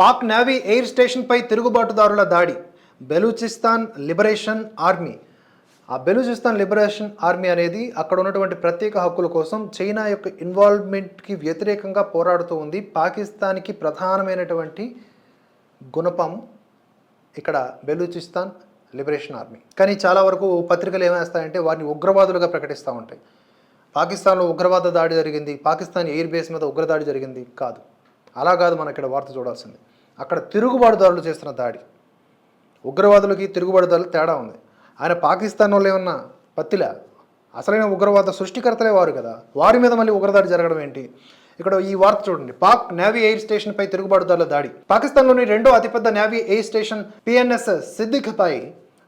Pak navy air స్టేషన్పై తిరుగుబాటుదారుల దాడి. Balochistan liberation army. ఆ బెలూచిస్తాన్ లిబరేషన్ ఆర్మీ అనేది అక్కడ ఉన్నటువంటి ప్రత్యేక హక్కుల కోసం చైనా యొక్క ఇన్వాల్వ్మెంట్కి వ్యతిరేకంగా పోరాడుతూ ఉంది. పాకిస్తాన్కి ప్రధానమైనటువంటి గుణపం ఇక్కడ బెలూచిస్తాన్ లిబరేషన్ ఆర్మీ. కానీ చాలా వరకు పత్రికలు ఏమేస్తాయంటే వారిని ఉగ్రవాదులుగా ప్రకటిస్తూ ఉంటాయి. పాకిస్తాన్లో ఉగ్రవాద దాడి జరిగింది. పాకిస్తాన్ ఎయిర్ బేస్ మీద ఉగ్రదాడి జరిగింది. కాదు. అలా కాదు మనం ఇక్కడ వార్త చూడాల్సింది. అక్కడ తిరుగుబాటుదారులు చేస్తున్న దాడి. ఉగ్రవాదులకి తిరుగుబాటుదారులు తేడా ఉంది. ఆయన పాకిస్తాన్ వాళ్ళు ఏమన్నా పత్తిలా అసలైన ఉగ్రవాద సృష్టికర్తలే వారు కదా. వారి మీద మళ్ళీ ఉగ్రదాడి జరగడం ఏంటి? ఇక్కడ ఈ వార్త చూడండి. పాక్ నేవీ ఎయిర్ స్టేషన్ పై తిరుగుబాటుదారుల దాడి. పాకిస్తాన్లోని రెండో అతిపెద్ద నేవీ ఎయిర్ స్టేషన్ పిఎన్ఎస్ సిద్దిఖ్పై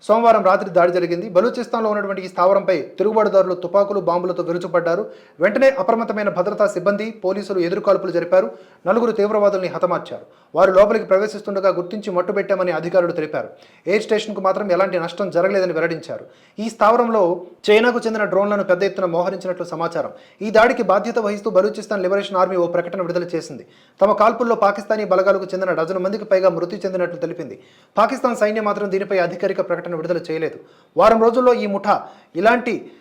సోమవారం రాత్రి దాడి జరిగింది. బలూచిస్తాన్లో ఉన్నటువంటి ఈ స్థావరంపై తిరుగుబాటుదారులు తుపాకులు బాంబులతో విరుచుపడ్డారు. వెంటనే అప్రమత్తమైన భద్రతా సిబ్బంది పోలీసులు ఎదురుకాల్పులు జరిపారు. నలుగురు తీవ్రవాదుల్ని హతమార్చారు. వారు లోపలికి ప్రవేశిస్తుండగా గుర్తించి మట్టుబెట్టామని అధికారులు తెలిపారు. ఎయిర్ స్టేషన్కు మాత్రం ఎలాంటి నష్టం జరగలేదని వెల్లడించారు. ఈ స్థావరంలో చైనాకు చెందిన డ్రోన్లను పెద్ద ఎత్తున మోహరించినట్లు సమాచారం. ఈ దాడికి బాధ్యత వహిస్తూ బలూచిస్తాన్ లిబరేషన్ ఆర్మీ ఓ ప్రకటన విడుదల చేసింది. తమ కాల్పుల్లో పాకిస్తానీ బలగాలకు చెందిన డజను మందికి పైగా మృతి చెందినట్లు తెలిపింది. పాకిస్తాన్ సైన్యం మాత్రం దీనిపై అధికారిక ప్రకటన విడుదల చేయలేదు. వారం రోజుల్లో ఈ ముఠా ఇలాంటి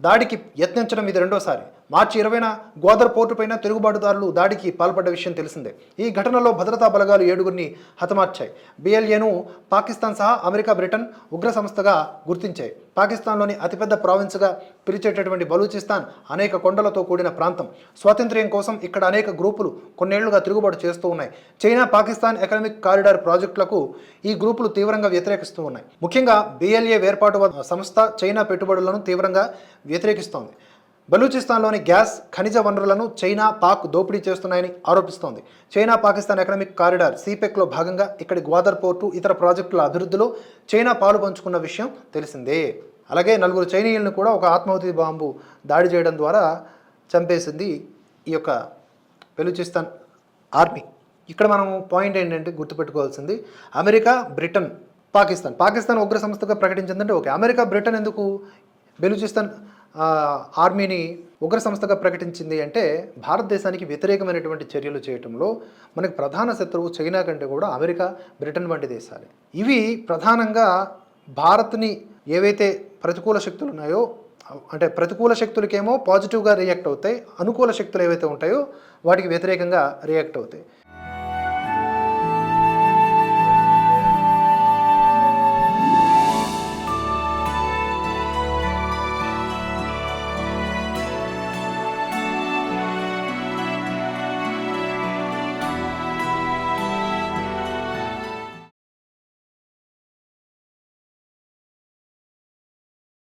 దాడికి యత్నించడం ఇది రెండోసారి. మార్చి ఇరవైన గోదర్ పోర్టు పైన తిరుగుబాటుదారులు దాడికి పాల్పడ్డ విషయం తెలిసిందే. ఈ ఘటనలో భద్రతా బలగాలు ఏడుగురిని హతమార్చాయి. బిఎల్ఏను పాకిస్తాన్ సహా అమెరికా బ్రిటన్ ఉగ్ర సంస్థగా గుర్తించాయి. పాకిస్తాన్లోని అతిపెద్ద ప్రావిన్స్గా పిలిచేటటువంటి బలూచిస్తాన్ అనేక కొండలతో కూడిన ప్రాంతం. స్వాతంత్ర్యం కోసం ఇక్కడ అనేక గ్రూపులు కొన్నేళ్ళుగా తిరుగుబాటు చేస్తూ ఉన్నాయి. చైనా పాకిస్తాన్ ఎకనామిక్ కారిడార్ ప్రాజెక్టులకు ఈ గ్రూపులు తీవ్రంగా వ్యతిరేకిస్తూ ఉన్నాయి. ముఖ్యంగా బిఎల్ఏ వేర్పాటు సంస్థ చైనా పెట్టుబడులను తీవ్రంగా వ్యతిరేకిస్తోంది. బలూచిస్తాన్లోని గ్యాస్ ఖనిజ వనరులను చైనా పాక్ దోపిడీ చేస్తున్నాయని ఆరోపిస్తోంది. చైనా పాకిస్తాన్ ఎకనామిక్ కారిడార్ సిపెక్లో భాగంగా ఇక్కడి గ్వాదర్ పోర్టు ఇతర ప్రాజెక్టుల అభివృద్ధిలో చైనా పాలు పంచుకున్న విషయం తెలిసిందే. అలాగే నలుగురు చైనీయులను కూడా ఒక ఆత్మాహుతి బాంబు దాడి చేయడం ద్వారా చంపేసింది ఈ యొక్క బెలూచిస్తాన్ ఆర్మీ. ఇక్కడ మనం పాయింట్ ఏంటంటే గుర్తుపెట్టుకోవాల్సింది అమెరికా బ్రిటన్ పాకిస్తాన్. పాకిస్తాన్ ఉగ్ర సంస్థగా ప్రకటించిందంటే ఓకే. అమెరికా బ్రిటన్ ఎందుకు బెలూచిస్తాన్ ఆర్మీని ఉగ్ర సంస్థగా ప్రకటించింది అంటే భారతదేశానికి వ్యతిరేకమైనటువంటి చర్యలు చేయటంలో మనకు ప్రధాన శత్రువు చైనా కంటే కూడా అమెరికా బ్రిటన్ వంటి దేశాలే. ఇవి ప్రధానంగా భారత్ని ఏవైతే ప్రతికూల శక్తులు ఉన్నాయో అంటే ప్రతికూల శక్తులకేమో పాజిటివ్గా రియాక్ట్ అవుతాయి అనుకూల శక్తులు ఏవైతే ఉంటాయో వాటికి వ్యతిరేకంగా రియాక్ట్ అవుతాయి.